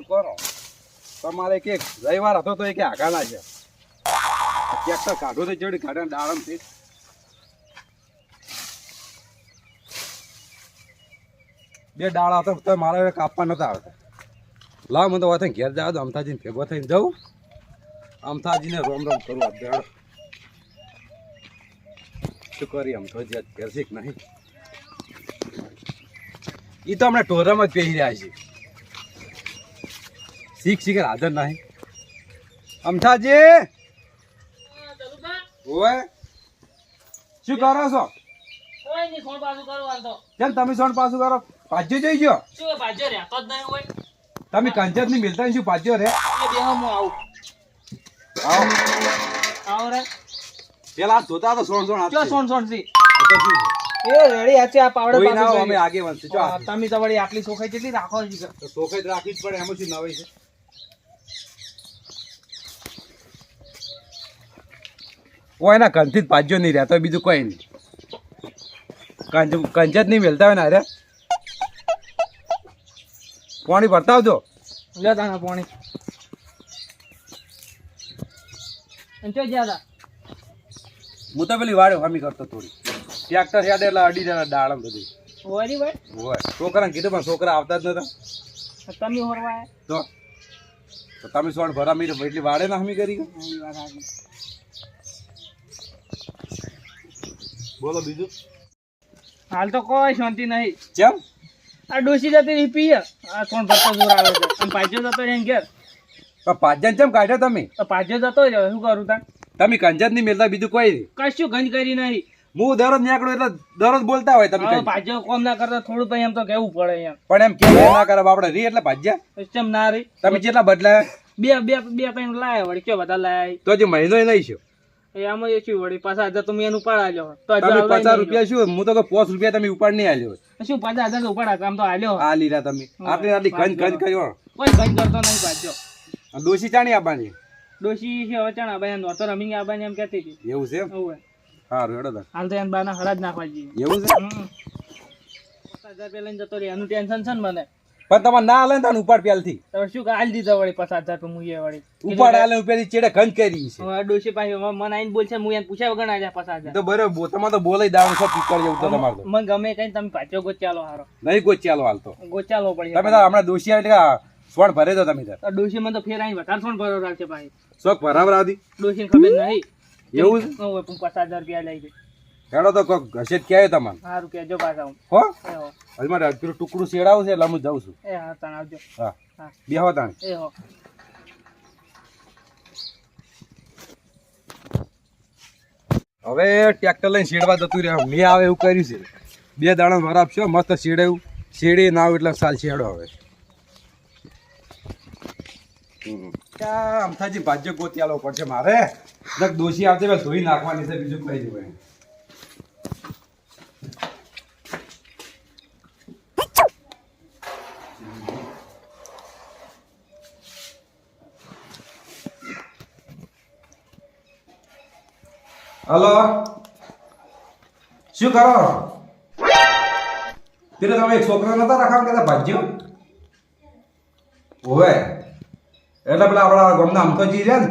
કંઈ કરો. તમારે કે રવિવાર હતો તો એ કે આગાના છે ટ્રેક્ટર કાઢો તો ચડી કાઢે દાડમથી. બે ડાળા હતા, તો મારે હવે કાપવા નતા આવતા. લાવ મને તો વાત ઘેર જાવ તો અમથાજીને ભેગો થઈને જવું અમથાજીને રોમ રોમ કરું, આ બેડ શું કરી આમ તો જે ઘેર શીખ નહીં? એ તો હમણાં ઢોરામાં જ પહેરી રહ્યા છે. શીખ શીખર હાજર નહીં. અમઠાજી ઓય! શું કરો છો? કેમ તમે પાછું કરો? પાછો જઈ ગયો? તમે ની મિલતા શું પાછો રે? પેલા જોતા તો સોણ સોણ તો શું છે? એ રેડી આચે આ અમે આગે વંશે તમે તો વળી આટલી સોખાઈ કેટલી રાખો છો? તો રાખવી જ પડે એમાં શું નવાઈ છે? ઓ એના કંથી જ પાજો નહીં રહેતો બીજું કંઈ નહીં. કંચ કંચ જ નહીં મેલતા હોય ને અરે પાણી ભરતા આવજો પાણી. હું તો પેલી વાડે હમી કરતો થોડી. ટ્રેક્ટર હેડે એટલે અડી જાય ડાળમ બધી. છોકરાને કીધું પણ છોકરા આવતા જ નતા. તમે હોરવા તો? તમે સોણ ભરા મીર એટલી વાડે ના હમી કરી હા, ઈ વાત સાચી. બોલો બીજું. હાલ તો કોઈ શાંતિ નહીં. કેમ? આ ડોસી જતી રહી પીએ. આ કોણ ભરતો જોર આવે છે? અને પાછો જતો રહે ઘેર. પાંચજણ કેમ કાઢ્યા તમે? પાછો જતો જ શું કરું તાર તમે કંજત નહીં મેલતા બીજું કોઈ કશું ગંજ કરી નહીં. હું દરરોજ નીકળું એટલે દરરોજ બોલતા હોય તમે પાછો કોમ ના કરતા થોડું તો એમ તો કેવું પડે એમ. પણ એમ કેવું ના કરે આપણે રી એટલે ભાજ્યા. કેમ ના રી. તમે કેટલા બદલાયા. બે બે બે કઈ લાયા વળી. કયો બધા લાયા તો જે મહિનો નહીં છે એ આમાં એ શું વળી. પાછા હજાર તમે એનું ઉપાડ આલ્યો. તો તમે પચાસ રૂપિયા શું? હું તો કહું પાંચ રૂપિયા તમે ઉપાડ નહીં આલ્યો. લ્યો. શું પચાસ હજાર ઉપાડ આમ તો આલ્યો. આ લીધા તમે. આપણે આટલી ગંજ ગંજ કર્યો. કોઈ ગંજ કરતો નહીં પાછો. ડોશી ચાણી આપવાની ડોશી છે હવે ચાણ ભાઈ નોતો રમીને આવવાની એમ કહેતી હતી. એવું છે એમ? સારું હેડો તાર. હાલ તો એમ બાના હળા જ નાખવા જઈએ. એવું છે. પચાસ હજાર રૂપિયા જતો રહે. એનું ટેન્શન છે ને મને? પણ તમારે ના આલે ને તાને ઉપાડ પહેલથી. તમે શું આલી દીધા વળી પચાસ હજાર રૂપિયા મુઈએ વળી. ઉપાડ આલે પેલી ચેડે ગંજ કરી છે. ડોશી પાસે મને આઈને બોલશે હું એને પૂછ્યા વગર ના જાય પચાસ હજાર તો બરોબર તમે તો બોલાઈ દાવ છો પીકર જેવું તો તમારે તો. મને ગમે કઈ તમે પાછો ગોચાલો હારો. નહીં કોઈ ચાલો હાલ તો. ગોચાલો પડે તમે તો હમણાં આવે એટલે સોણ ભરે તો તમે તો ડોશી મને તો ફેર આઈને વધારે સોણ ભરો રાખશે ભાઈ. શોખ ભરાવર આવતી ડોશી ખબર નહીં. એવું હું પચાસ હજાર રૂપિયા લઈ ગઈ. હેડો તો કોક ઘસે જ ક્યાંય તમારે સારું કેજો પાછા હું. હજી મારે પેલું ટુકડું શેડાવું છે એટલે હું જાઉં છું. એ હા તાણ આવજો. હા. હા. બેહો તાણ. એ હો. હવે ટ્રેક્ટર લઈને શેડવા જતું રહ્યો. મેં આવે એવું કર્યું છે. બે દાણા વરાપ છે મસ્ત શેડાયું. શેડી ના આવે એટલે સાલ શેડો હવે. અમથાજી ભાજ્ય ગોતી આલો પડશે મારે. દોશી આવતી ધોઈ નાખવાની છે બીજું કઈ નહીં હલો. શું કરો? પેલો તમે એક છોકરા નતા રાખવા કહેતા, ભાજ્યો? ઓવે. એટલે પેલા આપણા ગામના અંકલજી છે ને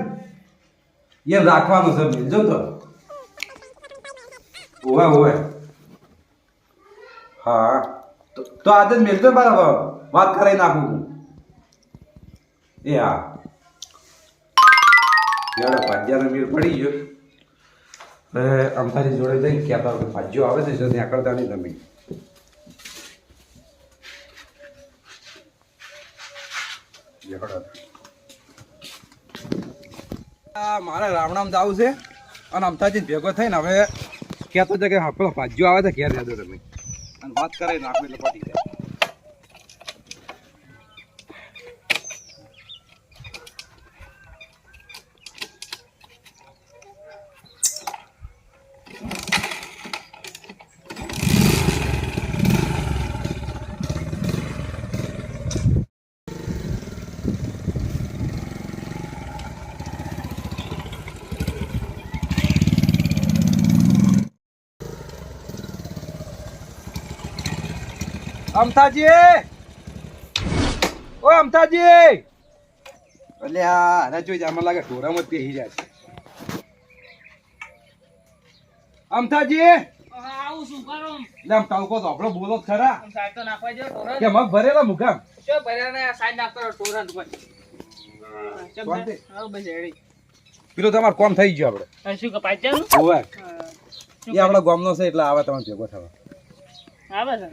એ રાખવાનું છે જો તો ઓવે ઓવે. હા. તો આજે જ મેળજો બરાબર વાત કરાવી નાખું હું. એ હા. ભાજ્યાનો મેળ પડી ગયો. હવે અમથારી જોડે જઈને કે આપણે ભાજીઓ આવે છે જો ત્યાં કરતા નહીં તમે મારે રામણામ જવું છે, અને અમથાજી ભેગો થઈને હવે કહેતો છે કે આપણો ભાજ્યો આવે છે, ઘેર જતો તમે. અને વાત કરે નાખો એટલે જાય અમથાજી! ઓ અમથાજી! એટલે આ આને જોઈ આમાં લાગે ઢોરામાં જ પેહી જાય છે. અમથાજી! આવું શું કરો? એટલે આમ તાવકો તો આપણો બોલો જ ખરા. સાહેબ તો નાખવા જો. ટોરન્ટ કે મગ ભરેલા મુકામ? ને નાખતો બસ રેડી. પેલું તમારે કોમ થઈ ગયું આપણે હવે શું કે પાછળ? એ આપણા ગામનો છે એટલે આવે તમારે ભેગો થવા. આવે છે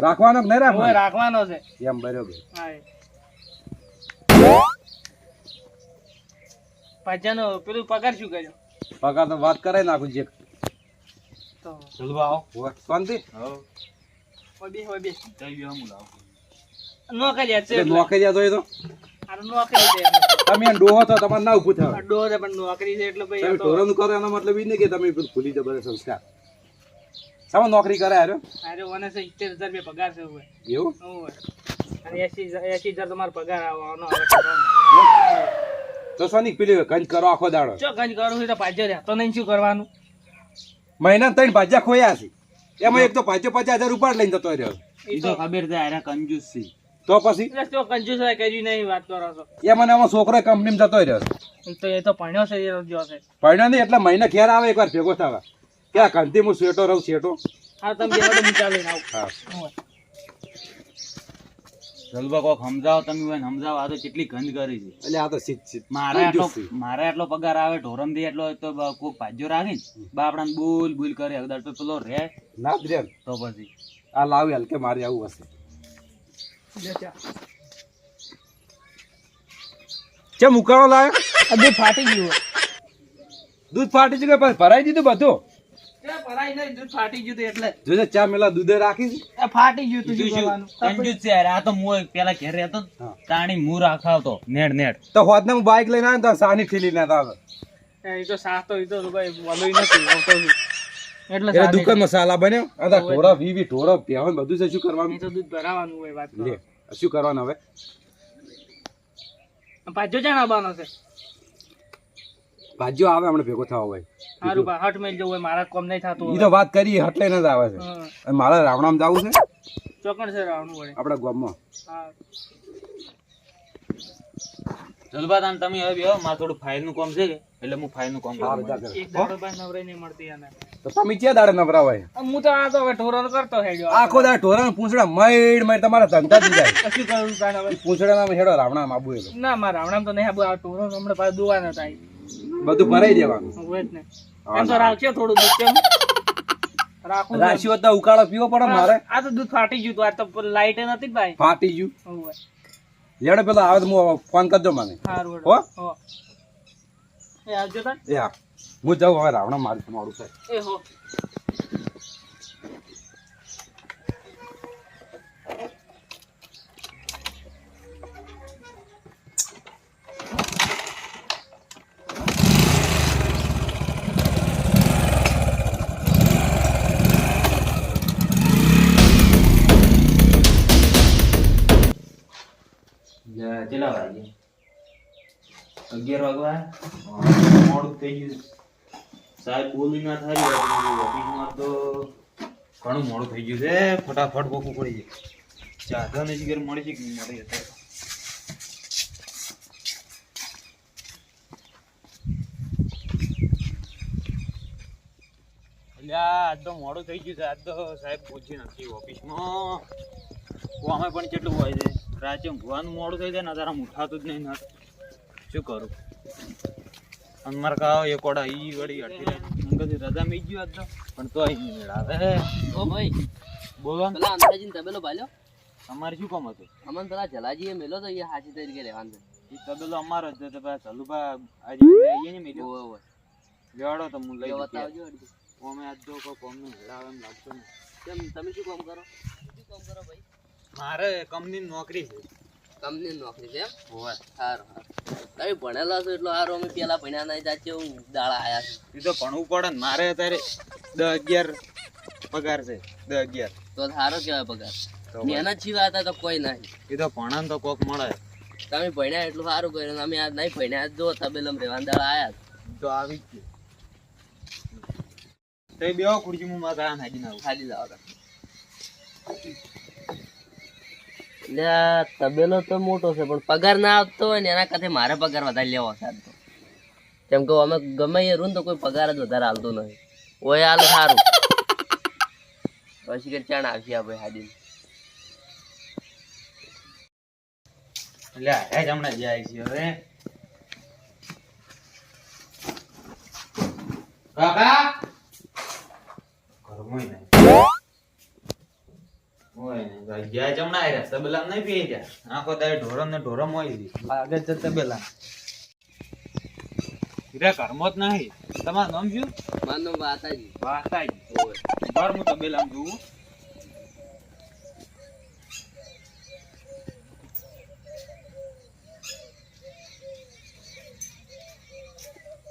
રાખવાનો કે નહીં રાખવાનો? રાખવાનો છે. એમ બરોબર. હા પેલું પગાર શું કર્યો? પગાર તો વાત કરાય નાખું જે. તો. જલવા આવો. શાંતિ. બે હોય બે. છે નોકરી હોય તો? એ તો છે તમે ડોહો તો તમારે ના ઉભું થવા ડોહ છે પણ નોકરી છે એટલે ભાઈ તમે કરો એનો મતલબ એ નહીં કે તમે ભૂલી જાઓ બધા સંસ્કાર. સામે નોકરી કરે હારો? અરે મને છે સિત્તેર હજાર રૂપિયા પગાર છે હોય એવું? હોય અને એસી એસી હજાર તમારો પગાર આવવાનો હવે. તો સોની પેલી કંજ કરો આખો દાડો? જો ગંજ કરો છું તો પાછો રહેતો નહીં શું કરવાનું? મહિના ત્રણ ભાજ્યા ખોયા છે. એમાં એક તો પાજો પચાસ હજાર ઉપાડ લઈને જતો રહ્યો. એ તો ખબર છે આરા કંજૂસ. છે તો પછી? એટલે તો કંજૂસ કર્યું નહીં વાત કરો છો. એ મને આમાં છોકરો કંપનીમાં જતો રહ્યો એ તો એ તો ભણ્યો છે એ જો છે. પડ્યો નહીં એટલે મહિને ઘેર આવે એકવાર ભેગો થવા. કે આ કંથી હું શેટો રહું શેટો હા તમે બે હું ચાલીને આવું. હા. જલબા કોક સમજાવો તમે હોય સમજાવો આ તો કેટલી ગંધ કરી છે. એટલે આ તો સીધ સીધ મારે આટલો મારે આટલો પગાર આવે ઢોરમ એટલો તો કોક ભાજ્યો રાખે ને. બાપડાને બોલ બોલ કરે અગદાર તો પેલો રે ના જ રે તો પછી. આ લાવી હલકે મારે આવું હશે. લે ચા. ચમ લાવ્યો આ દૂધ ફાટી ગયું દૂધ ફાટી ગયું પછી ભરાઈ દીધું બધું? આ તો હું પેલા ઘેર રહેતો ને, હા. તાણી હું રાખાવતો નેડ નેડ. તો હોદને હું બાઇક લઈને આવ્યો સાની ઠીલી લેતા તો સાસ એ તો નથી એટલે દુકાન મસાલા બન્યો? આ તો ઢોરા વી વી ઢોરો બધું છે શું કરવાનું? તો દૂધ ભરાવાનું હોય વાત લે શું કરવાનું હવે? પાછો આવવાનો છે. ભાજ્યો આવે હમણાં ભેગો થવા હોય. સારું બા હટ મેલ જવું હોય મારા કોમ નહીં થતું એ તો વાત કરી હટલે જ આવે છે. અને મારે રાવણામ જવું છે? ચોકણ છે રાવણું વડે આપણા ગામમાં. હા. જલબા તાન તમે હવે બેહો, મારે થોડું ફાઇલનું કામ છે કે? એટલે હું ફાઇલનું કામ કરું. એક દાડો બાદ નવરાઈ નહીં મળતી આને તો તમે ક્યાં દાડે નવરા હોય? હું તો આ તો હવે ઢોરણ કરતો હેડ્યો. આખો દાડે ઢોરા પૂંછડા મઈડ મઈડ તમારા ધંધા જ જાય. શું કરું હવે. પૂંછડા હેડો રાવણા ના મારા રાવણામ તો નહીં આબુ આ ઢોરણ હમણાં પાછું દુવા આવી બધું ભરાઈ દેવાનું. થોડું રાશિઓ તો ઉકાળો પીવો પડે મારે? આ તો દૂધ ફાટી ગયું આ તો લાઈટ નથી ભાઈ. ફાટી ગયું. લેડો પેલો આવે તો હું ફોન કરજો મને. હો? હો. એ આવજો એ હા. હું જાઉં હવે રાવણા મારું તમારું છે. એ હો. આયા? મોડું થઈ ગયું. સાહેબ, બોલી ના થાય ઓફિસમાં તો ઘણું મોડું થઈ ગયું છે. ફટાફટ બોકવું પડી જાય ચાધા ને જીગર મળી છે કે મળી અત્યારે આજ તો મોડું થઈ ગયું છે. આજ તો સાહેબ પહોંચી નથી ઓફિસમાં. અમે પણ કેટલું હોય છે? રાતે ઊંઘવાનું મોડું થઈ જાય ને તારા ઉઠાતું જ નહીં. શું કરું? અને મારે કહો એક ઓડા ઈ વળી હટી અંગત રજા મે ગયો આજ તો પણ તો અહીં મેળ આવે. ઓ ભાઈ. બોલો. ને પેલા અંધાજીને તબેલો ભાલ્યો તમારે શું કામ હતું? અમન પેલા જલાજીએ મેલો તો એ હાજી તરીકે રહેવાનું એ તબેલો અમારો જ તો ભાઈ ચલુભા આજે આવીએ ને મેલ્યો. ઓ ઓ લેવાડો તો હું લઈ એ. ત્યાં. અમે આજ તો કો કોમનું એમ લાગતું નહીં. કેમ તમે શું કામ કરો? શું કામ કરો ભાઈ મારે કંપની નોકરી છે. કંપની નોકરી છે. એમ સારું ભણેલા છો એટલો સારું અમે પેલા ભણ્યા નહીં જાતે હું દાડા આયા છે. એ તો ભણવું પડે ને મારે અત્યારે દસ અગિયાર પગાર છે દસ અગિયાર. તો સારો કહેવાય પગાર. મહેનત જીવા હતા તો કોઈ નહીં. એ તો ભણે તો કોક મળે. તમે ભણ્યા એટલું સારું કર્યું અમે આજ નહીં ભણ્યા આજ જો તબેલમ રહેવાના દાડા આયા તો આવી જ ગયો. તો એ ખુરજી ખુરશી હું મારા નાખીને આવું ખાલી લાવો એટલે તબેલો તો મોટો છે, પણ પગાર ના આવતો હોય ને એના કાંઠે મારે પગાર વધારે લેવો સાહેબ તો. કેમ કે અમે ગમે એ રૂન તો કોઈ પગાર જ વધારે હાલતો નથી. ઓય હાલ સારું. પછી કે ચાણ આવશે આપણે હાજી એટલે હમણાં જાય છે હવે. કાકા? ઘરમાં નહીં ભાઈ ગયા જ આવ્યા તબેલા નહીં પી ગયા આખો દાડે ઢોરમ ને ઢોરમ હોય છે. છે તબેલા. હીરા ઘરમાં જ નહીં. તમારું નામ શું? મારું નામ વાતાજી. વાતાજી. બાર હું તબેલા જોઉં.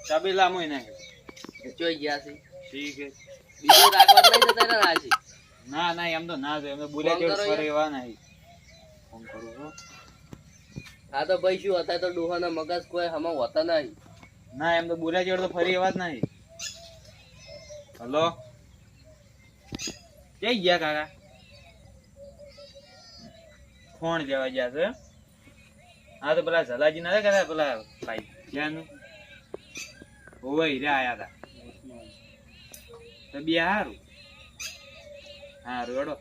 તબેલા માં નહીં ચોઈ ગયા છે. ઠીક છે. બીજું રાખવા નહીં જતા ને રાજી ના ના એમ તો ના જોઈએ અમે બોલ્યા ફોન જેવું એવા નહીં. ફોન કરું છું. હા તો ભાઈ શું હતા તો ડોહાના મગજ કોઈ હમણાં હોતા નહીં. ના એમ તો બોલ્યા જેવડ તો ફરી એવા જ નહીં. હલો? જઈ ગયા કાકા? કોણ જવા ગયા છે. હા તો પેલા ઝલાજી ના કહેતા પેલા ભાઈ જ્યાંનું? ઓવે હીરા આયા હતા તો બે હારું. હારું હેડો.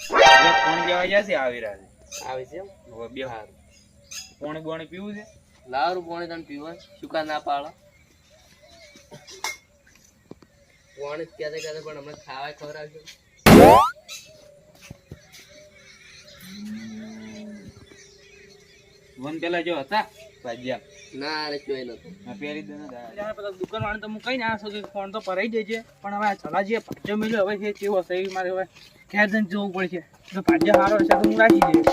હવે કોણ જવા જશે આવી રહ્યા છે? આવે છે હવે બે હારું. પોણી બોણી પીવું છે? લારું પોણી તને પીવા સુકા ના પાડો. પોણી ક્યારે ક્યારે પણ હમણાં ખાવા ખવડાવજો વન પેલા જો હતા. ભાજ્યા ના રે જોઈ નતો આ પહેરી દે ને પેલા વાળા તો હું કઈ ના શકું ફોન તો પરાઈ દેજે પણ હવે આ ચલાજીએ ભાજ્યો મળ્યો. હવે છે કેવો હશે એ મારે હવે ઘેર જઈને જોવું પડશે. જો પાજો સારો હશે તો હું રાખી દઈશ.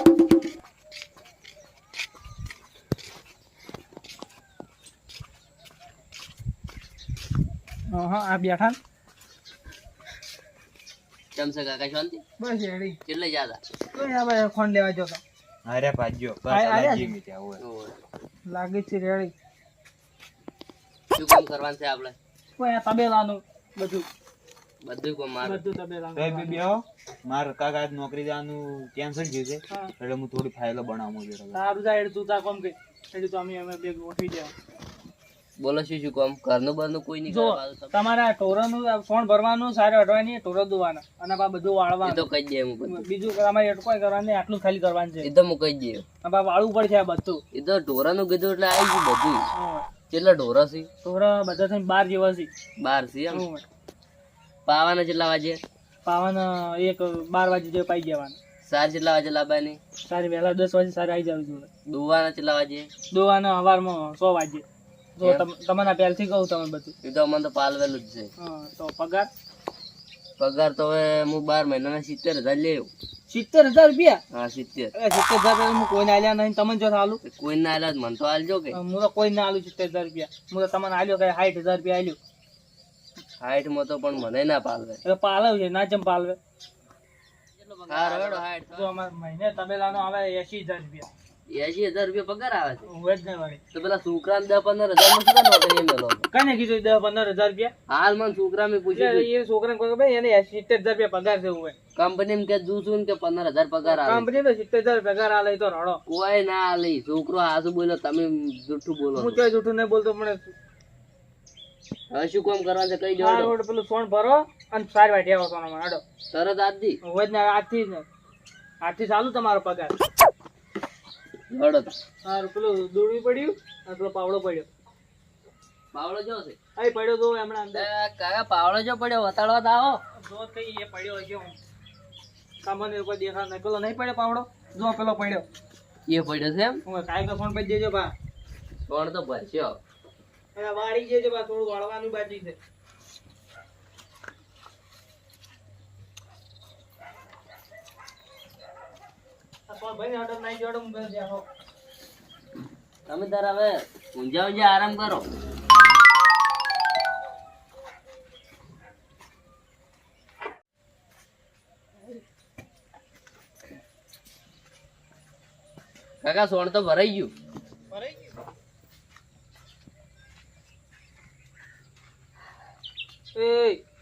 હા આ બેઠા છે કાકા શાંતિ? બસ એડી કેટલે જ્યાદા કોઈ આ ભાઈ ફોન લેવા જતો અરે હોય. લાગે છે રેડી. શું કામ કરવાનું છે આપણે? કોઈ આ તબેલાનું બધું? બધું કામ મારું? બધું તબેલાનું તો બી બેહો માર કાકા નોકરી જવાનું કેન્સલ થયું છે. એટલે હું થોડી ફાઇલો બનાવું છું સારું જાય તું તા કોમ કઈ એટલે તો અમે અમે બે ગોઠવી દેવા બોલો શું શું કામ? ઘરનું બરનું કોઈ નહીં જો તમારે ટોરાનું ફોન ભરવાનું સારે અડવાની ટોરો દોવાના અને બા બધું વાળવાનું. તો કહી દે હું બીજું તમારે અટકાય કરવાની આટલું ખાલી કરવાનું છે. એ તો હું કહી દે. અને વાળવું પડશે આ બધું. એ તો ઢોરાનું કીધું એટલે આવી ગયું બધું. કેટલા ઢોરા છે? ઢોરા બધા થઈને બાર જેવા છે. બાર છે એમ? પાવાના કેટલા વાગે? પાવાના એક બાર વાગે જેવા પાઈ જવાના. સાર કેટલા વાગે લાવવાની? સારી વહેલા દસ વાગે સારી આવી જવું દુવાના કેટલા વાગે? દોવાના સવારમાં સો વાગે. જો તમ- તમને પહેલથી કહું તમે બધું. એ તો અમને તો પાલવેલું જ છે. તો પગાર? પગાર તો હવે હું બાર મહિનાના સિત્તેર હજાર લેવું સિત્તેર હજાર રૂપિયા? હા સિત્તેર. સિત્તેર હજાર હું કોઈને આલ્યા નહીં તમને જો હાલું કોઈ ના આલ્યા તો મને તો આલજો કે. હું તો કોઈ ના આલું સિત્તેર હજાર રૂપિયા. હું તો તમને આલ્યો કે સાઠ હજાર રૂપિયા આલ્યો. હાઈટમાં તો પણ મને ના પાલવે. એટલે પાલવ છે ના જેમ પાલવે. હા રડો અમારે મહિને તબેલાનો આવે એસી હજાર રૂપિયા. એસી હજાર રૂપિયા પગાર આવે છે. હું જ નહીં વળી તો પેલા છોકરાને દસ પંદર હજાર નોકરી મેલો? કને કીધું દસ પંદર હજાર રૂપિયા? હાલ મને છોકરા મેં પૂછ્યું એ છોકરાને કોઈ ખબર એને સિત્તેર હજાર રૂપિયા પગાર છે હોય કંપની કે જોશું કે પંદર હજાર પગાર આવે. કંપની તો સિત્તેર હજાર પગાર આલે તો રડો. કોઈ ના આલે છોકરો હાસુ બોલો તમે જૂઠું બોલો હું ચોય જૂઠું નહીં બોલતો પણ હવે શું કામ કરવા છે? કઈ રોડ પેલું સોન ભરો અને સારી વાટી આવો સોનામાં હાડો. તરત આજથી દી. હોય જ આજથી આજથી ચાલુ તમારો પગાર. લડો સારું પેલું દોડવી પડ્યું અને પેલો પાવડો પડ્યો. પાવડો જો છે. અહીં પડ્યો તો હમણાં અંદર. કાકા પાવડો જો પડ્યો વતાડવા દાવો જો કઈ એ પડ્યો હશે સામાન્ય ઉપર દેખા નહીં પેલો નહીં પડ્યો પાવડો? જો પેલો પડ્યો. એ પડ્યો છે એમ? હું કાંઈ તો ફોન કરી દેજો બા. ફોન તો ભરસ્યો અને વાળી જજો બા થોડું વાળવાનું બાકી છે આ ફોન ભાઈને order નાખી દેવાનો, હું ઘરે બેઠો. તમે તાર હવે ઊંઝા ઊંઝા આરામ કરો. કાકા સોણ તો ભરાઈ ગયું. ભરાઈ ગયું? એ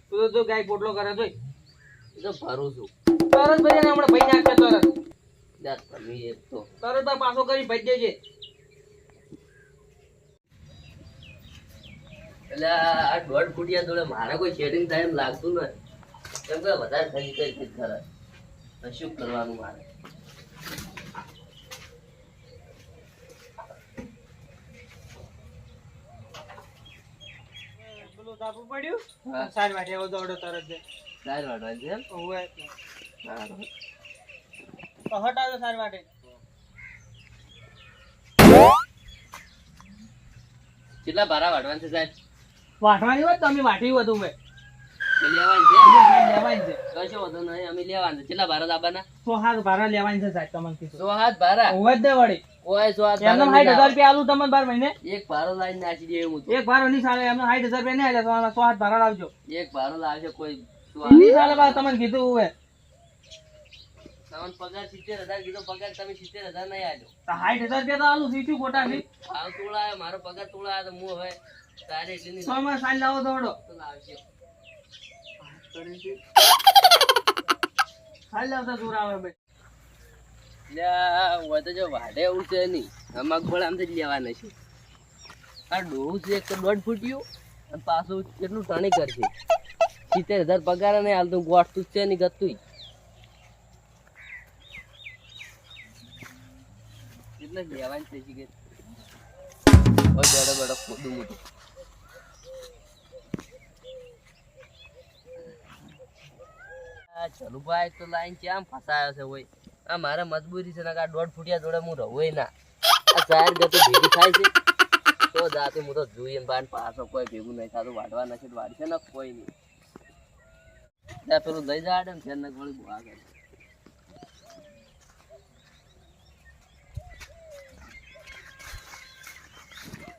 તું તો ગાય પોટલો કરે જોઈ તો ભરું છું. તરત ભાઈ હમણાં ભાઈ નાખે તરત. લે તમે તો. તરત પાછો કરી ભાઈ દેજે. એટલે આ દોઢ ફૂટિયા જોડે મારે કોઈ શેડિંગ થાય એમ લાગતું નથી. કેમ કે વધારે ખરી કઈ કઈ શું કરવાનું મારે? પેલું પડ્યું? હા. વાટે તરત વાટવા છે ઓવે સારું. તો હટાવો સારી વાટે. કેટલા ભારા વાટવાનું છે સાહેબ? વાટવાની હોય તો અમે વાટી વધુ મેં. કે લેવાનું છે? લેવાની છે. કશો વાંધો નહીં અમે લેવાનું છે. કેટલા ભારા દાબાના? સો હાથ ભારા લેવાની છે સાહેબ તમને કીધું. સો હાથ ભારા ઓવે જ વળી. કોઈ સો હાથ એમને સાઠ હજાર રૂપિયા આલું તમને બાર મહિને. એક ભારો લાવીને નાખી દે એવું એક ભારો નહીં ચાલે એમને સાઠ હજાર રૂપિયા નહીં સો હાથ ભારા લાવજો. એક ભારો લાવશે કોઈ. નહીં ચાલે તમને કીધું ઓવે તમને પગાર સિત્તેર હજાર કીધો પગાર તમે સિત્તેર હજાર નહીં આજો સાઠ હજાર રૂપિયા તો આલું સીધું ખોટા છે ભાવ તોળા મારો પગાર તોળા તો હું હવે તારે એટલી સો માં સાઠ લાવો દોડો. લાવશે સાઠ લાવતા દૂર આવે ભાઈ. હોય તો જો વાઢે એવું છે નહીં. આમથી જ લેવાના છે. આ ડોહું છે એક દોઢ ફૂટ્યું અને પાછું કેટલું ટણી કરશે. સિત્તેર હજાર પગાર નહીં હાલતું ગોઠતું છે નહીં ગતું એટલે લેવાની થઈ ગઈ ઓય બડો બડો ખોદું મોટું. ચલુભાઈ તો લાઈન કેમ ફસાયો છે હોય આ મારે મજબૂરી છે નકા દોઢ ફૂટિયા જોડે હું રહું ના. આ જાહેર ગતો ભેગી થાય છે. તો જાતે હું તો જોઈએ બાન પાછો કોઈ ભેગું નહીં થતું. વાડવા નથી વાડશે ને કોઈ નહીં. પેલું લઈ જાડે ને ફેર ને ગોળી આગળ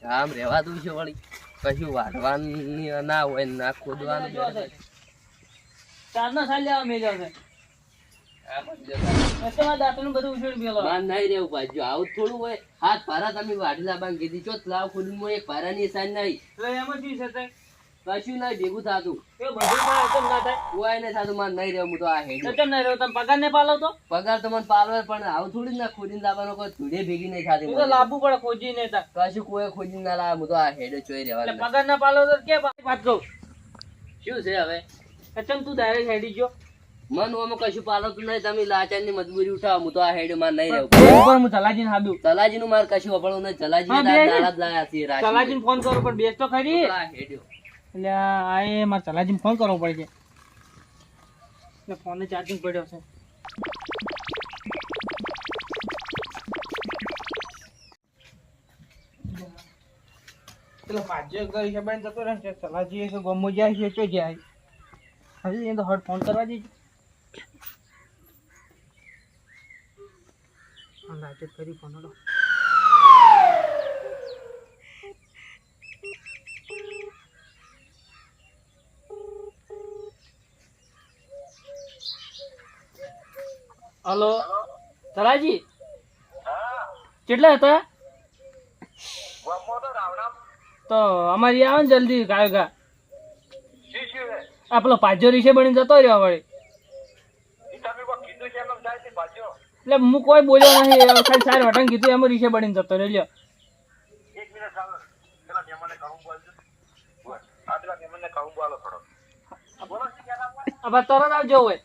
આમ રહેવા દઉં છે વળી. કશું વાઢવાની ના હોય ના ખોદવાનું. ચાર ના સાઠ લેવા મેં જાવ આ બધું તમારા દાંતનું બધું ઉછેડી મેલો. બાર નહીં રહેવું પાછું આવું થોડું હોય હાથ ભારા તમે વાઢલા બાંગ કીધી. ચો લાવ ખોલી એક ભારાની સાંજ નહીં છે? કશું નહીં ભેગું થતું. એ બધું પણ એકદમ ના થાય? કોઈ નહીં થાતું મારે નહીં રહેવું હું તો આ હેડ. કેમ નહીં રહ્યો તમે પગાર ને પાલો તો? પગાર તો મને પાલવે પણ આવું થોડી ના ખોદીને લાવવાનો કોઈ ધૂળે ભેગી નહીં થાતી તો લાવવું પડે ખોજી ને તાર કશું કોઈ ખોદીને ના લાવે હું તો આ હેડે ચોઈ એટલે પગાર ના પાલો કે વાત કહું? શું છે હવે? કેમ તું ડાયરેક્ટ હેડી ગયો? મન ઓમાં કશું પાલતું નહીં તમે લાચારની મજબૂરી ઉઠાવ હું તો આ હેડમાં નહીં રહેવું. ઉપર હું ચલાજીને હાદું તલાજી નું મારે કશું વપડવું નહીં તલાજી દાડા જ લાયા છે રાશિ. ફોન કરો પણ બેસ તો ખરી. આ હેડ્યો. એટલે આ એ મારે ચલાજીને ફોન કરવો પડશે એટલે ફોનને ચાર્જિંગ પડ્યો છે. પેલો પાછો કરી છે બેન જતો રહે ચલાજી છે ગમો જાય છે તો જાય. હજી એ તો હટ ફોન કરવા જઈએ કરી ફોન હલો હલો. તલાજી કેટલા હતા? તો અમારી આવે ને જલ્દી ગાય ગા. આ પેલો પાજો રીશે બની જતો રહ્યો વળી. એટલે હું કોઈ બોલ્યો નહીં ખાલી સારી વટન કીધું એમ રીશે બની જતો રહ્યો. લ્યો. તરત આવજો હોય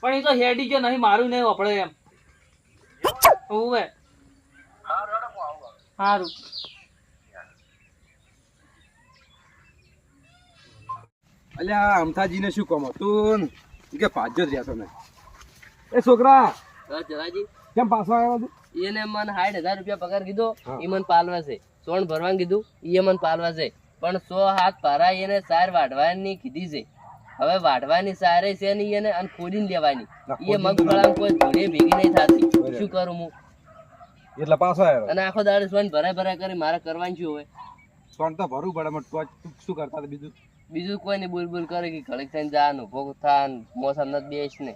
પણ એ તો હેડી ગયો નહીં મારું નહીં વપડે એમ. હોવે. સારું અલ્યા અમથાજીને શું કહો તું કે પાછો જ રહ્યા ને. એ છોકરા જરાજી કેમ પાછો આવ્યો તું? એને મને સાઠ હજાર રૂપિયા પગાર કીધો. એ મને પાલવા છે સોણ ભરવાનું કીધું એ મને પાલવા છે પણ સો હાથ પારા એને સાર વાઢવાની કીધી છે. હવે વાઢવાની સારે છે ને એને અને ખોદીને લેવાની. એ મગફળામાં કોઈ ધૂળે ભેગી નહીં થતી. શું કરું હું? એટલે પાછો આવ્યો. અને આખો દાડો સોન ભરાય ભરાય કરી મારે કરવાનું શું હોય સોન તો ભરવું પડે પણ શું કરતા બીજું? બીજું કોઈ નહીં બોલ બોલ કરે કે ઘડીક થઈને જાનું ભોગ થાન મોસમ નથી બેસ ને.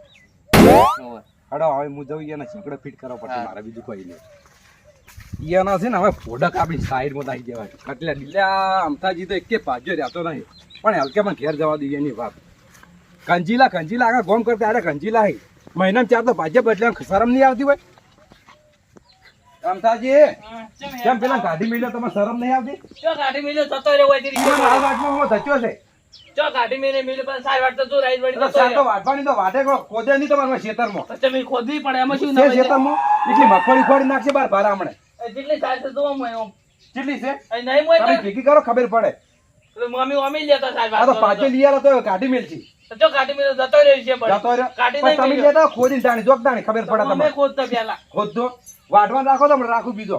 હડો હવે હું જઉં એને છેકડો ફિટ કરવો પડશે મારે બીજું કોઈ નહીં. એના છે ને હવે ફોડક આપણી સાઈડમાં લાગી જવાય એટલે લીલા અમથાજી તો એકે પાછો રહેતો નહીં. પણ હલકે પણ ઘેર જવા દઈએ એની વાત. કંજીલા કંજીલા આગળ ગોમ કરતા અરે કંજીલા હે મહિનામાં ચાર તો ભાજપ બદલે શરમ નહીં આવતી હોય અમથાજી હા, ચમ યાર. કેમ પેલા ગાડી મિલ્યો તમે શરમ નહીં આવતી ચો ગાડી મેલ્યો જતો રહ્યો હોય તે મારા વાટમાં હું ધચ્યો છે ચો ગાડી મેલે મેલે પણ સારી વાત તો જો રાઈડ વળી એટલે જતો સાર તો રહ્યો. વાટવાની તો વાટે ખોદે નહીં તમારા ખેતરમાં તો તમે ખોદવી પડે એમાં શું છે? ખેતરમાં એટલી મગફળી ખોડી નાખશે બાર ભારા હમણે જેટલી સારી તો જોવો મોય ઓમ. કેટલી છે નહીં મોય તમે ભેગી કરો ખબર પડે મમ્મી ઓમી લેતા સારી આ તો પાછો. લઈ આવ્યો તો ગાડી તો ચો ગાડી જતો રહ્યો છે જતો રહ્યો? ગાડી નહીં તમે લેતા ખોદીને તાણી જોક તાણી ખબર પડે તમને ખોદતા પેલા ખોદતો વાટવા રાખો તો રાખું બીજો.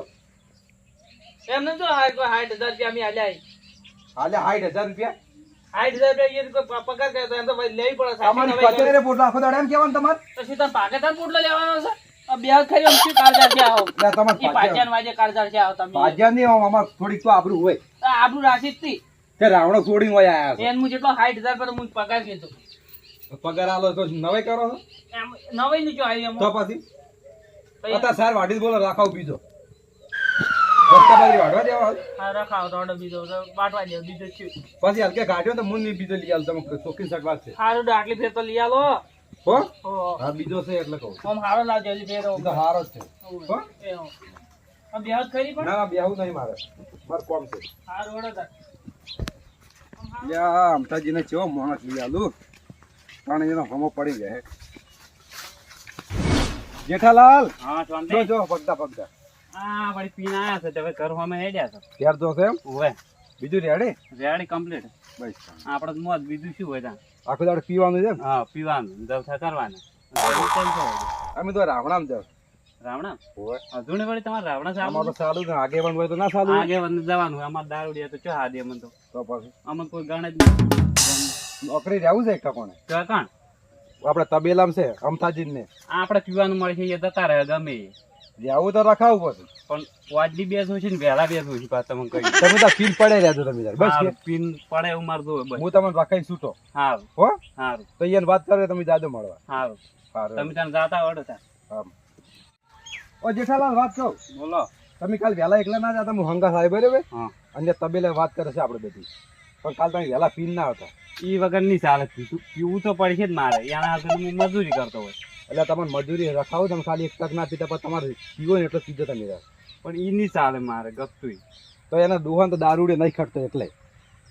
એમને જો હાઈટ હજાર રૂપિયા અમે આલ્યા હાલે સાઠ હજાર રૂપિયા? હાઈટ હજાર રૂપિયા એ કોઈ પ- પગાર કરે એમ તો લેવી પડે સાહેબ. તમારી કચેરી પોટ રાખો તો એમ કહેવાનું તમારે? તો શું તમે પાકિસ્તાન પોટલો લેવાનો છે? તો આબરૂ તી રાવણો છોડી હોય આયા એન હું જેટલો હાઈટ હજાર પર હું પગાર કીધું. પગાર આલો તો નવે કરો એમ નવે નું જો આવી એમ. તો પછી? અત્યારે સાર વાટી બોલો રાખાવ બીજો. રસ્તા પર વાડવા દેવા હા. રાખાવ તો order બીજો વાટવા દે બીજો શું પછી હલકે કાઢ્યો તો મું ની બીજો લઈ આલ તમે ચોકી સટવા છે. સારું આટલી ફેર તો લઈ આલો. હો? હો. હા બીજો છે એટલે કહું આમ હારો લાવજો હજી ફેર હારો છે. હો? એ હો. આ બે હાથ ખરી પણ? ના બેહું નહીં મારે. મારે કોમ છે. હારું order કર. અમતાજીને કેવો માણસ લઈ આલું પણ એનો હમો પડી જાય. જેઠાલાલ હા જો જો પગદા પગદા હા વળી પીને આયા છે હવે ઘર હમે હેડ્યા છે. ત્યાર તો છે ઓવે બીજું રેડી? Ready complete. બસ આપણે તો મોત બીજું શું હોય ત્યાં? આખો દાડ પીવાનું છે હા પીવાનું જલસા કરવાના? અમે તો રાવણામ જાવ રાવણા? હોય અધૂણી વળી તમારે રાવણા અમારે સારું સારું છે હોય તો ના સારું આગે વંદે જવાનું અમારે દારૂડિયા તો ચો હાદી અમને તો. તો પછી? અમને કોઈ ગણે જ નોકરી રહેવું છે એક ટકોને આપણે તબેલામ છે અમથાજી ને આપણે પીવાનું મળે છે એ જતા રહે ગમે. રહેવું તો રખાવું પછી. પણ વાજલી બેસવું છે ને વહેલા બેસવું છે પાછા તમને કહી તમે તો ફીલ પડે રહેજો તમે. બસ પીન પડે એવું મારે જોવે બસ. હું તમને રખાઈ છૂટો સારું હો? સારું તો એને વાત કરે તમે જાજો મળવા. સારું સારું તમે ત્યાં જાતા ત્યાં આમ. ઓ જેઠાલાલ વાત કહું બોલો. તમે કાલ વહેલા એકલા ના જતા હું હંગા સાહેબ બરાબર? અને તબેલે વાત કરે છે આપણે બધી. પણ કાલ તમે વહેલા પીન ના હતા. એ વગર નહીં ચાલે પીવું તો પડશે જ મારે. એના આગળ હું મજૂરી કરતો હોય એટલે તમારે મજૂરી રખાવો તમે ખાલી એક તક ના પીતા પણ તમારે પીવો ને એટલો પીજો તમે રહે પણ એ નહીં ચાલે મારે ગપતું તો એના દુહાન તો દારૂડે નહીં ખટતો એટલે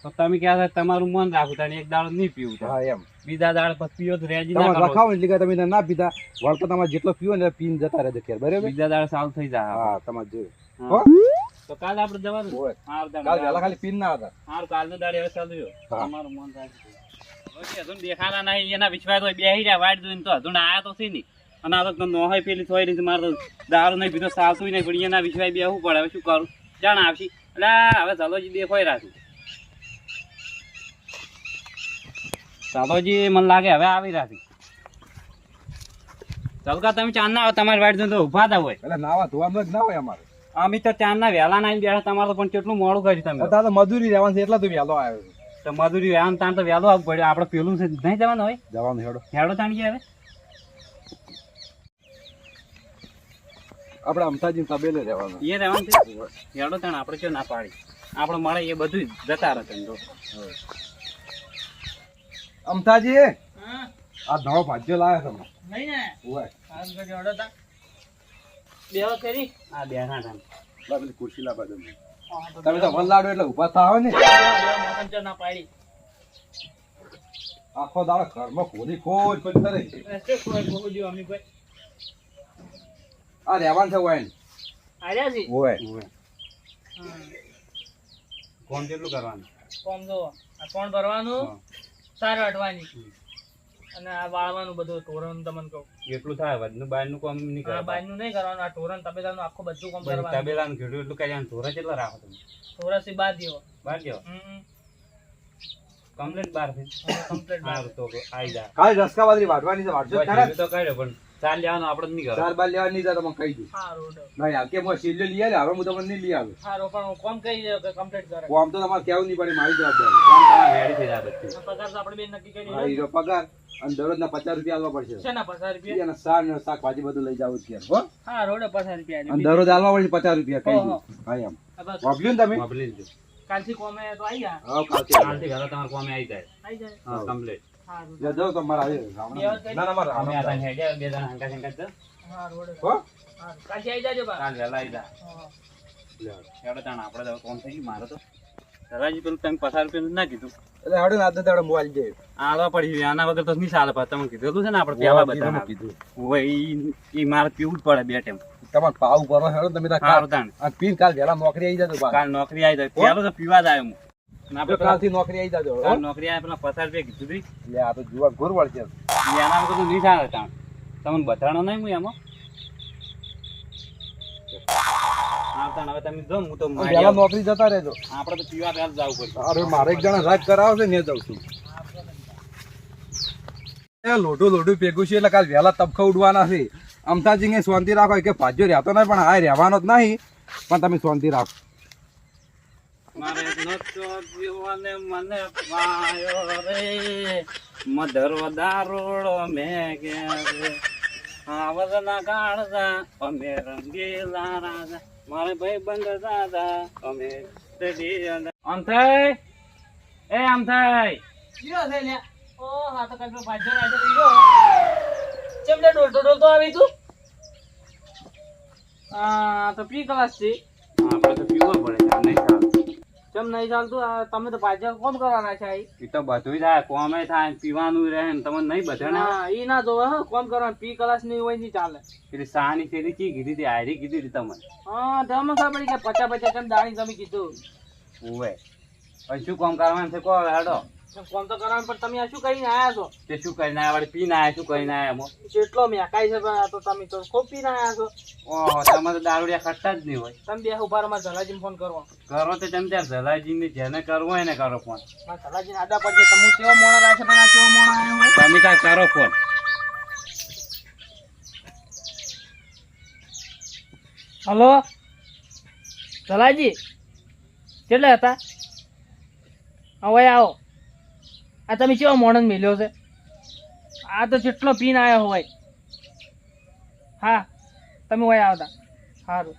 તો તમે ક્યાં તમારું મન રાખું. તને એક દાડો નહીં પીવું તો હા એમ. બીજા દાળ પછી તો રેજી ના રખાવો એટલે કે તમે ના પીતા વળતો તમારે જેટલો પીવો ને પીને જતા રહેજો ખેર બરાબર? બીજા દાળ સાવ થઈ જાય હા તમારે જોયું હો. તો કાલ આપણે જવાનું? હોય. તાને. કાલ વેલા ખાલી પીન ના હતા હા કાલ નો દાડે હવે ચાલુ જો હા. તમારું મન રાખજો હજુ દેખાના નહીં એના વિશ્વાસ હોય બેહી રહ્યા વાટ જોઈને તો હજુ આયા તો છે નહીં. અને આ તો નો હોય પેલી થોડી રીતે મારે દારૂ નહીં પીધો સાવતું નહીં પણ એના વિશ્વાસ બેહવું પડે. હવે શું કરું? જાણ આવશી. એટલે હવે હવે ચાલોજી દેખોય રાખું. ચાલોજી મને લાગે હવે આવી રાખી ચલકા તમે ચાંદ ના આવો તમારી વાડી તો ઊભા થા હોય. એટલે નાવા ધોવાનું જ ના હોય અમારે. અમે તો ચાંદ ના વહેલા ના બેઠા તમારે પણ કેટલું મોડું કર્યું તમે. તો મજૂરી રહેવાનું છે એટલે તો વહેલો આવ્યો. તો મજૂરી રહેવાનું તાણ તો વહેલો આવવું પડે આપણે પેલું છે નહીં જવાનું હોય? જવાનું હેડો. હેડો તાણ ગયા હવે. આપણે અમતાજી તબેલે રહેવાનું. એ રહેવાનું હેડો તાણ આપણે શું ના પાડી. આપણે મળે એ બધું જતા રહે તમે હા. આ નવો ભાજ્યો લાવ્યો તમે નહીં ને. હોય હારું કરજો order તા. બે હાથ આ બેઠા તાણ લા પેલી ખુરશી લાવવા દો તમે તો વન લાડો એટલે ઊભા થાવ ને. બે ના પાડી. આખો દાડો ઘરમાં ખોલી ખોજ ખોજ કરે એ શું જો અમી કોઈ? આ રહેવાનું છે વાઈન આર્યા છે? હોય હા. કોણ કેટલું કરવાનું? કોમ જો આ કોણ ભરવાનું. સાર વાટવાની અને આ વાળવાનું બધું તોરણ તમને કહું. એટલું થાય વધનું બહારનું કામ નહીં આ કરવાનું. બાયનું નહીં કરવાનું આ તોરણ તબેલાનું આખું બધું કામ કરવાનું. તબેલાનું ઘેડું એટલું કરી તોરા કેટલા રાખો તમે? તોરા સી બાર દેવો બાર દેવો કમ્પ્લીટ બારથી કમ્પ્લીટ બાર. તો આઈ જા. ખાલી રસકા વાટવાની છે વાટજો તો કાઢ્યો પણ ચાલ લેવાનો આપણે નહીં ચાર બાર લેવા નહીં તમે કહી દઉં. હા રોડ નહીં હાલ કે હું સીલ્યો લઈ આવે હવે હું તમને નહીં લઈ આવ્યો હા પણ હું કોમ કહી દઉં કે કમ્પ્લીટ કરે. કોમ તો તમારે કેવું નહીં પડે મારી જવાબદારી. કોમ તમારે ready થઈ જાય બધું. પગાર તો આપણે બે નક્કી કરી હા હીરો પગાર અને દરરોજના પચાસ રૂપિયા આલવા પડશે. શેના પચાસ રૂપિયા? અને શાક ને શાકભાજી બધું લઈ જવું છે હો. હા રોડે પચાસ રૂપિયા અને દરરોજ આલવા પડશે પચાસ રૂપિયા કઈ દઉં. હા એમ. ને તમે? વાપલી લીધું. કાલથી કોમે તો આવી ગયા? હા કાલથી કાલથી ઘરે તમારે કોમે આવી જાય. આવી જાય. કમ્પ્લીટ. જો તમારે આવી. ના ના મારે અમે આ રામ. બે જણા હંગાત હંગાત જાઓ. હારું, વડે. હો? હારું. કાલથી જાજો બા. કાલ વહેલા આઈ જા. હેડો તાણ આપણે તો કોમ થઈ ગયું મારે તો ધરાજી પેલું તમે પસાર રૂપિયા ના કીધું એટલે હાડો ને દાડો મોબાઈલ જાય. આલવા પડી આના વગર તો નહીં ચાલે પાછું તમે કીધું છે ને આપણે પેલા બધા કીધું. હોય ઈ ઈ મારે પીવું જ પડે બે ટાઈમ તમારે પાવ કરો હેડો તમે કાલ- તાણ આ કાલ વહેલા નોકરી આવી જજો પાછા. કાલ નોકરી આવી જાય પેલો તો પીવા જ આવ્યો હું આપણે કાલથી નોકરી આવી જજો કાલ નોકરી આવે પેલા પસાર રૂપિયા કીધું હતી લે આ તો જુવા ઘોર વળશે ઈ વગર તો નહીં ચાલે તાણ તમને બતાડો નહીં હું એમાં હા. તાણ હવે તમે જો હું તો મારી વહેલા આવું. નોકરી જતા રહેજો. આપણે તો પીવા પહેલા જવું પડશે. અરે મારે એક જણા રાજ કરાવે છે ને એ છું. લોઢું લોઢું ભેગું છે એટલે કાલ વહેલા તબખા ઉડવાના છે. અમતાજી શાંતિ રાખો કે ભાજ્યો રહેતો નહીં પણ આ રહેવાનો જ નહીં. પણ તમે શાંતિ રાખો. મારે નતો જીવને મને પાયો રે. મધર દારૂડો મેં રે આવરના ગાળતા અમે રંગીલા રાજા. મારે ભાઈ બંધ દાદા અમે આમ થાય? એ આમ થાય? જીરો છે લે. ઓ, હા તો કાંઈક ભાજ્યો રાજો તો ઈયો. ચેમ લે ડોલતો ડોલતો આવી તું? આ તો પી ક્લાસ છે આપણે તો પીવો પડે. કેમ નહીં ચાલતું? આ તમે તો પાછા કોમ કરવાના છે? એ તો બધું થાય કોમે થાય પીવાનું રહે ને તમને નહીં બધાને? ના એ ના જોવે હો. કોમ કરવાનું પી કલાસ નહીં હોય નહીં ચાલે. એટલે સાની ફેરી કી કીધી હતી? આયરી કીધી હતી તમે હા તમે ખબર પડી કે પચા પચા કેમ દાણી તમે કીધું? ઓવે હવે શું કોમ કરવાનું છે? કહો હેડો કોમ તો કરવાનું પણ તમે આ શું કરીને આયા છો? તે શું કરીને આવ્યા વળી પીને આવ્યા શું કરીને આવ્યા એમાં જેટલો મેકાઈ છે પણ આ તો તમે તો ખૂબ પીને આયા છો. ઓહો તમે તો દારૂડિયા ખટતા જ નહીં હોય. તમે બે ઊભા માં જલાજીને ફોન કરો કરો તો તમે ત્યાં જલાજીને જેને કરવો હોય ને કરો ફોન મારા જલાજીને આડા પડશે તમે કેવો મોણો રાખે પણ આ કેવો મોણો આવ્યો હોય? તમે ત્યાં કરો ફોન હલો? જલાજી? કેટલા હતા? હવે આવો. આ તમે કેવો મોણન મેલ્યો છે? આ તો જેટલો પીન આવ્યો હોય. હા તમે હોય આવતા. સારું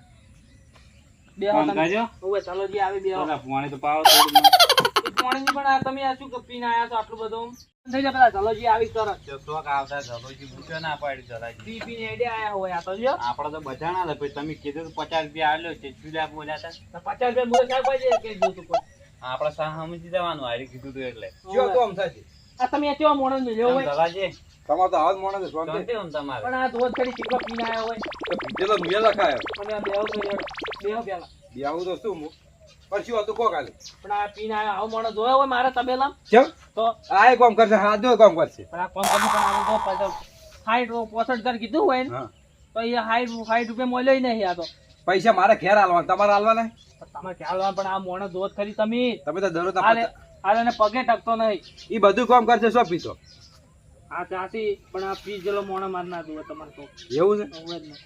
બે હવે ચાલો જી આવી બે પાણી તો પાવો થોડું પણ આ તમે આ શું કે પીને આયા છો આટલું બધું? થઈ જાય પેલા ચાલો આવી તરત શોખ આવતા જલોજી મૂક્યો ના પાડી જલાજી પી પીને એડે આયા હોય આ તો જો. આપડે તો બધાના હતા તમે કીધું પચાસ રૂપિયા આલ્યો છે શું બોલ્યા હતા. પચાસ રૂપિયા મુરે સાહેબ કે જોતું કોઈ? આપણે સમજી જવાનું આરી કીધું તું એટલે. જો તો અમથાજી આ તમે કેવો મોણસ મેલ્યો હોય? જલાજી તમારે તો આવા જ છે, શાંતિ. શાંતિ તમારે? પણ આ ધોધ કરી ચીકો પીને આવ્યો હોય. તો પીધેલો મેલા ખાયો. અને આ બેહો તો યાર, બેહો પેલા. બેહું તો શું મુ પણ શું હતું કો કાલે પણ આ પીને આયા આવો માણસ જોયો હોય મારા તબેલા કેમ? તો? આ એ કામ કરશે હાથ કામ કરશે. પણ આ કોણ કરશે? પણ આવું તો સાઠ પોસઠ હજાર કીધું હોય ને તો એ સાઠ સાઠ રૂપિયા મળ્યો નહીં આ તો. પૈસા મારે ઘેર હાલવાના. તમારે હાલવાના? તમારે ઘેર ખ્યાલ પણ આ મોણસ દોધ ખરી તમે. તમે તો દરરોજ એને પગે ટકતો નહીં. એ બધું કામ કરશે શું પીતો આ ચાસી પણ આ પી જેલો મોણો માર ના દો તમારે તો. એવું છે?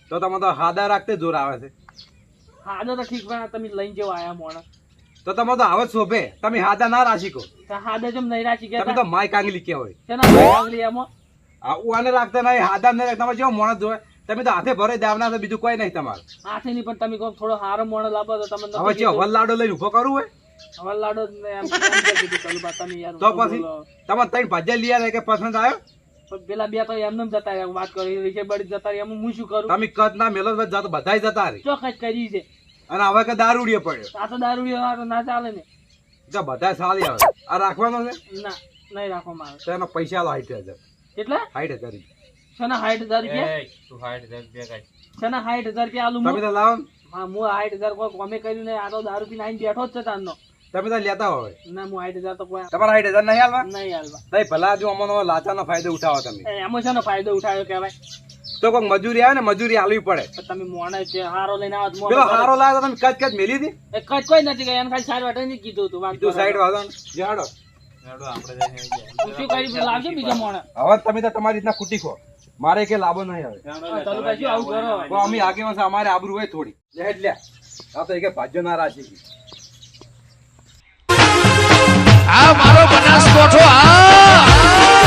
તો તમે તો હાદા રાખતે જોર આવે છે. હાદા તો ઠીક પણ તમે લઈને જેવો આયા મોણો તો તમે તો આવત શોભે. તમે હાદા ના રાખી તો જેમ નહીં રાખી તમે ગયા તો માય કાંગલી કહેવાય. તેના કાંગલી એમાં આને રાખતા નહીં હાદા નહીં રાખતા. તમે જેવો માણસ જોવે. તમે તો હાથે ભરાઈ દેવાના તો બીજું કોઈ નહીં તમારે. હાથે નહીં પણ તમે કહો થોડો હારો મોણો લાવો તો તમે હવે જે હવલ લાડો લઈને ઊભો કરવું હોય? હવલ લાડો જ તો પછી તમે ત્રણ ભાજ્યા લીયા કે પસંદ આવ્યો? પણ પેલા બે તો એમને જતા રહ્યા વાત કરી રીચે બળી જતા રહ્યા હું શું કરું? તમે કદ ના મેલો તો બધાય જતા રહી. ચોખ્ખા કરી છે. અને હવે કે દારૂડીએ પડ્યો. આ તો દારૂડિયો આ તો ના ચાલે ને. તો બધા સારી આવે આ રાખવાનો છે? ના નહીં રાખવામાં આવે. તો એનો પૈસા લો સાઠ હજાર. કેટલા? સાઠ હજાર શેના સાઠ હજાર રૂપિયા? તું સાઠ હજાર રૂપિયા કાઢ. શેના સાઠ હજાર રૂપિયા આલું તમે તો લાવો હા હું સાઠ હજાર કોઈ કોમે કર્યું ને આ તો દારૂ પીને આવીને બેઠો જ છે તારનો. તમે તો લેતા હોય. ના હું સાઠ હજાર તો તમારા સાઠ હજાર નહીં હાલવા? નહીં હાલવા. નહીં ભલા જો અમનો લાચાનો ફાયદો ઉઠાવો તમે. એમાં શેનો ફાયદો ઉઠાવ્યો કહેવાય. તો કોઈક મજૂરી આવે ને મજૂરી આલવી પડે. તમે મોણે છે હારો લઈને આવો તો પેલો હારો લાગે તમે કચ કચ મેલી હતી? એ કઈ કોઈ નથી ગયા એને ખાલી સાઈડ વાટે નહીં કીધું કીધું સાઈડ વાળો જાડો. હેડો, આપણે મોડે શું કરી લાવજો બીજો મોણે. હવે તમે તો તમારી રીતના ખૂટી ખો. મારે કે લાભો નહીં આવે? તો અમે આગેવાન છે અમારે આબરૂ હોય થોડી. લે હેડ લે. આ તો એક ભાજ્યો ના રાશી આ મારો બનાસકોઠો આ